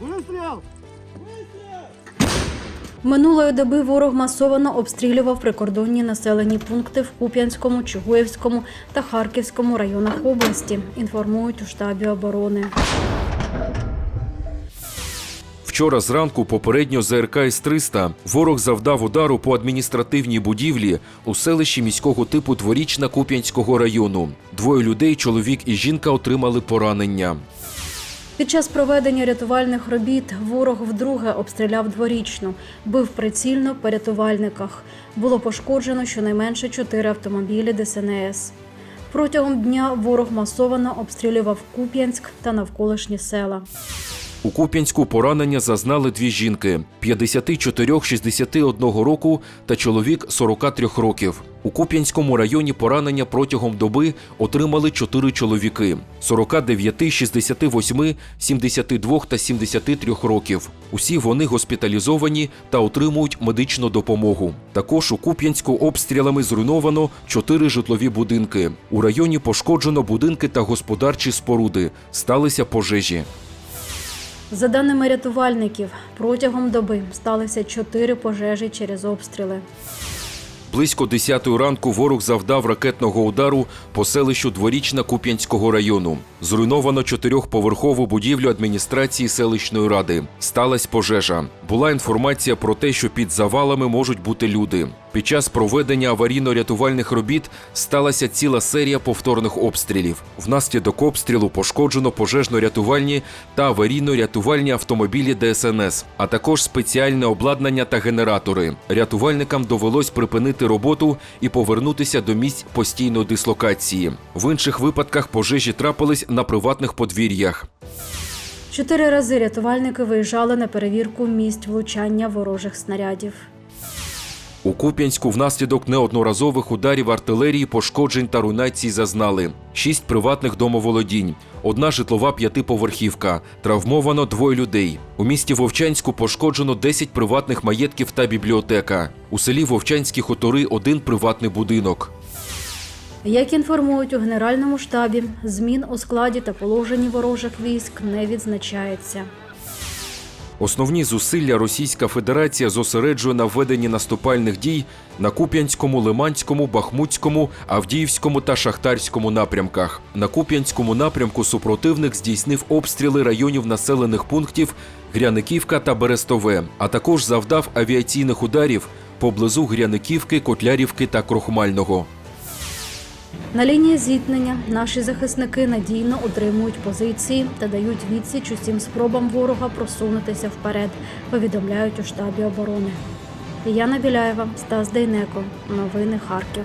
Выстрел! Минулої доби ворог масовано обстрілював прикордонні населені пункти в Куп'янському, Чугуєвському та Харківському районах області. Інформують у штабі оборони. Вчора зранку попередньо ЗРК С-300 ворог завдав удару по адміністративній будівлі у селищі міського типу Дворічна Куп'янського району. Двоє людей, чоловік і жінка, отримали поранення. Під час проведення рятувальних робіт ворог вдруге обстріляв дворічну, бив прицільно по рятувальниках. Було пошкоджено щонайменше чотири автомобілі ДСНС. Протягом дня ворог масовано обстрілював Куп'янськ та навколишні села. У Куп'янську поранення зазнали дві жінки 54-61 року та чоловік 43 років. У Куп'янському районі поранення протягом доби отримали чотири чоловіки 49, 68, 72 та 73 років. Усі вони госпіталізовані та отримують медичну допомогу. Також у Куп'янську обстрілами зруйновано чотири житлові будинки. У районі пошкоджено будинки та господарчі споруди. Сталися пожежі. За даними рятувальників, протягом доби сталися чотири пожежі через обстріли. Близько 10 ранку ворог завдав ракетного удару по селищу Дворічна Куп'янського району. Зруйновано чотирьохповерхову будівлю адміністрації селищної ради. Сталась пожежа. Була інформація про те, що під завалами можуть бути люди. Під час проведення аварійно-рятувальних робіт сталася ціла серія повторних обстрілів. Внаслідок обстрілу пошкоджено пожежно-рятувальні та аварійно-рятувальні автомобілі ДСНС, а також спеціальне обладнання та генератори. Рятувальникам довелось припинити роботу і повернутися до місць постійної дислокації. В інших випадках пожежі трапились на приватних подвір'ях. Чотири рази рятувальники виїжджали на перевірку місць влучання ворожих снарядів. У Куп'янську внаслідок неодноразових ударів артилерії пошкоджень та руйнацій зазнали шість приватних домоволодінь, одна житлова п'ятиповерхівка. Травмовано двоє людей. У місті Вовчанську пошкоджено 10 приватних маєтків та бібліотека. У селі Вовчанські хутори один приватний будинок. Як інформують у Генеральному штабі, змін у складі та положенні ворожих військ не відзначається. Основні зусилля Російська Федерація зосереджує на введенні наступальних дій на Куп'янському, Лиманському, Бахмутському, Авдіївському та Шахтарському напрямках. На Куп'янському напрямку супротивник здійснив обстріли районів населених пунктів Гряниківка та Берестове, а також завдав авіаційних ударів поблизу Гряниківки, Котлярівки та Крохмального. На лінії зіткнення наші захисники надійно утримують позиції та дають відсіч усім спробам ворога просунутися вперед, повідомляють у штабі оборони. Яна Біляєва, Стас Дейнеко. Новини Харків.